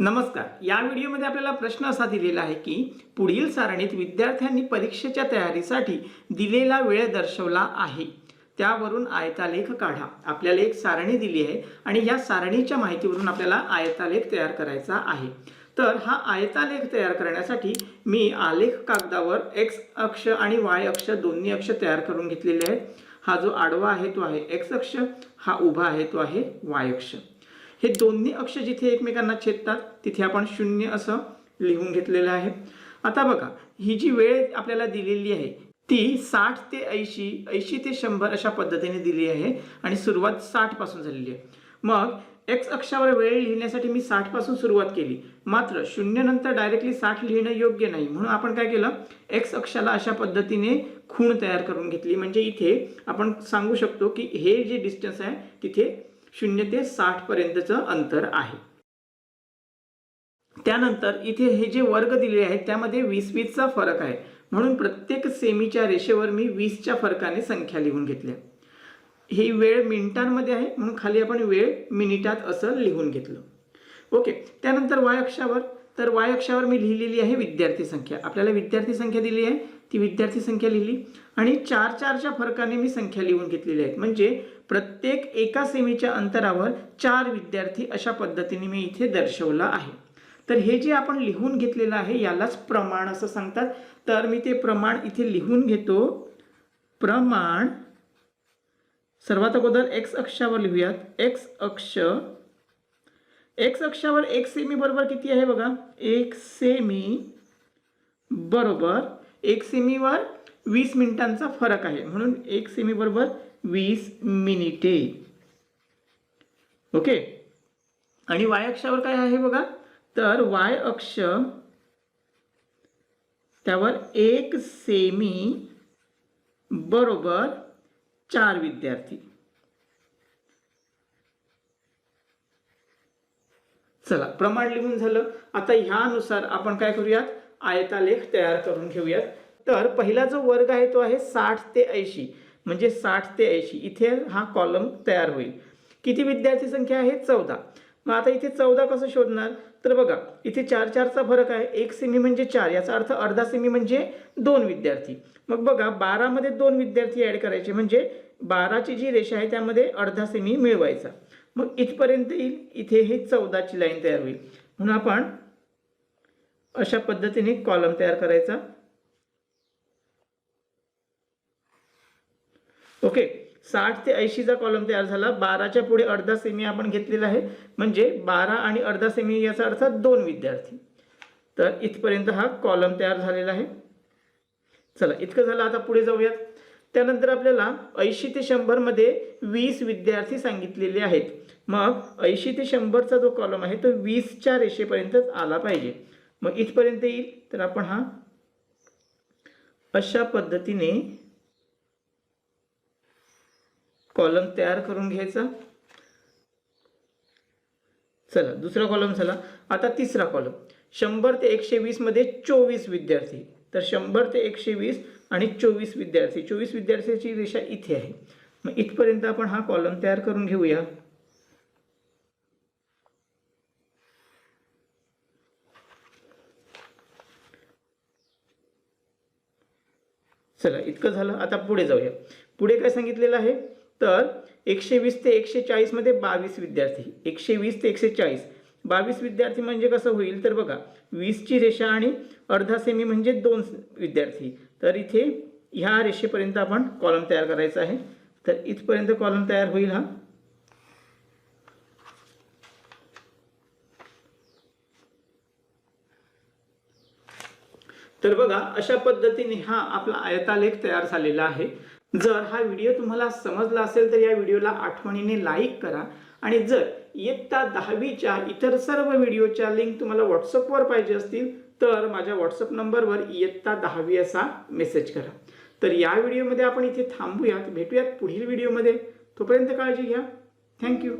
नमस्कार. या व्हिडिओमध्ये आपल्याला प्रश्न असा दिलेला आहे की पुढील सारणीत विद्यार्थ्यांनी परीक्षेच्या तयारीसाठी दिलेला वेळ दर्शवला आहे. त्यावरून आयतालेख काढा. आपल्याला एक सारणी दिली आहे आणि या सारणीच्या माहितीवरून आपल्याला आयतालेख तयार करायचा आहे. तर हा आयतालेख तयार करण्यासाठी मी आलेख कागदावर एक्स अक्ष आणि वाय अक्ष दोन्ही अक्ष तयार करून घेतलेले आहेत. हा जो आडवा आहे तो आहे एक्स अक्ष हा उभा आहे तो आहे वाय अक्ष. हे दोन्ही अक्ष जिथे एकमेकांना छेदतात तिथे आपण शून्य असं लिहून घेतलेलं आहे. आता बघा ही जी वेळ आपल्याला दिलेली आहे ती साठ ते ऐंशी ऐंशी ते शंभर अशा पद्धतीने दिली आहे आणि सुरुवात साठपासून झालेली आहे. मग एक्स अक्षावर वेळ लिहिण्यासाठी मी साठपासून सुरुवात केली. मात्र शून्य नंतर डायरेक्टली साठ लिहिणं योग्य नाही. म्हणून आपण काय केलं? एक्स अक्षाला अशा पद्धतीने खूण तयार करून घेतली. म्हणजे इथे आपण सांगू शकतो की हे जे डिस्टन्स आहे तिथे शून्य ते साठपर्यंतचं अंतर आहे. त्यानंतर इथे हे जे वर्ग दिलेले आहेत त्यामध्ये वीस वीसचा फरक आहे. म्हणून प्रत्येक सेमीच्या रेषेवर मी वीसच्या फरकाने संख्या लिहून घेतल्या. ही वेळ मिनिटांमध्ये आहे म्हणून खाली आपण वेळ मिनिटात असं लिहून घेतलं. ओके त्यानंतर वाय अक्षावर तर वाय अक्षावर मी लिहिलेली आहे विद्यार्थी संख्या. आपल्याला विद्यार्थी संख्या दिली आहे. ती विद्यार्थी संख्या लिहिली. आणि चार चारच्या फरकाने मी संख्या लिहून घेतलेली आहेत. म्हणजे प्रत्येक एका सेमीच्या अंतरावर चार विद्यार्थी अशा पद्धतीने मी इथे दर्शवलं आहे. तर हे जे आपण लिहून घेतलेलं आहे यालाच प्रमाण असं सांगतात. तर मी ते प्रमाण इथे लिहून घेतो. प्रमाण सर्वात अगोदर एक्स अक्षावर लिहूयात. एक्स अक्ष एक्स अक्षावर एक सेमी बरोबर किती आहे बघा? एक सेमी बरोबर एक सेमीवर वीस मिनिटांचा फरक आहे. म्हणून एक सेमी बरोबर वीस मिनिटे. ओके आणि वाय अक्षावर काय आहे बघा? तर वाय अक्ष त्यावर एक सेमी बरोबर चार विद्यार्थी. चला प्रमाण लिहून झालं. आता ह्यानुसार आपण काय करूयात? आयतालेख तयार करून घेऊयात. तर पहिला जो वर्ग आहे तो आहे साठ ते ऐंशी. म्हणजे साठ ते ऐंशी. इथे हा कॉलम तयार होईल. किती विद्यार्थी संख्या आहे? चौदा. मग आता इथे चौदा कसं शोधणार? तर बघा इथे चार चारचा फरक आहे. एक सेमी म्हणजे चार याचा अर्थ अर्धा सेमी म्हणजे दोन विद्यार्थी. मग बघा बारामध्ये दोन विद्यार्थी ॲड करायचे म्हणजे बाराची जी रेषा आहे त्यामध्ये अर्धा सेमी मिळवायचा. मग इथपर्यंत येईल इथे हे चौदाची लाईन तयार होईल. म्हणून आपण अशा पद्धतीने कॉलम तयार करायचा. ओके साठ ते ऐंशीचा कॉलम तयार झाला. बाराच्या पुढे अर्धा सेमी आपण घेतलेला आहे. म्हणजे बारा आणि अर्धा सेमी याचा अर्थ दोन विद्यार्थी. तर इथपर्यंत हा कॉलम तयार झालेला आहे. चला इतकं झालं आता पुढे जाऊयात. त्यानंतर आपल्याला ऐंशी ते शंभरमध्ये वीस विद्यार्थी सांगितलेले आहेत. मग ऐंशी ते शंभरचा जो कॉलम आहे तो वीसच्या रेषेपर्यंतच आला पाहिजे. मग इथपर्यंत येईल. तर आपण हा अशा पद्धतीने कॉलम तयार करून घ्यायचा. चला दुसरा कॉलम झाला आता तिसरा कॉलम. शंभर ते एकशे वीसमध्ये चोवीस विद्यार्थी. तर शंभर ते एकशे वीस आणि चोवीस विद्यार्थी. चोवीस विद्यार्थ्याची रेषा इथे आहे. मग इथपर्यंत आपण हा कॉलम तयार करून घेऊया. चला इतकं झालं. आता पुढे जाऊया. पुढे काय सांगितलेलं आहे? तर एकशे वीस ते एकशे चाळीसमध्ये बावीस विद्यार्थी. एकशे वीस ते एकशे चाळीस बावीस विद्यार्थी म्हणजे कसं होईल? तर बघा वीसची रेषा आणि अर्धा सेमी म्हणजे दोन विद्यार्थी. तर इथे ह्या रेषेपर्यंत आपण कॉलम तयार करायचा आहे. तर इथपर्यंत कॉलम तयार होईल हा. तर बघा अशा पद्धतीने हा आपला आयतालेख तयार झालेला आहे. जर हा व्हिडिओ तुम्हाला समजला असेल तर या व्हिडिओला आठवणीने लाईक करा. आणि जर इयत्ता दहावीच्या इतर सर्व व्हिडिओच्या लिंक तुम्हाला व्हॉट्सअपवर पाहिजे असतील तर माझ्या व्हॉट्सअप नंबरवर इयत्ता दहावी असा मेसेज करा. तर या व्हिडिओमध्ये आपण इथे थांबूयात भेटूयात पुढील व्हिडिओमध्ये. तोपर्यंत काळजी घ्या. थँक्यू.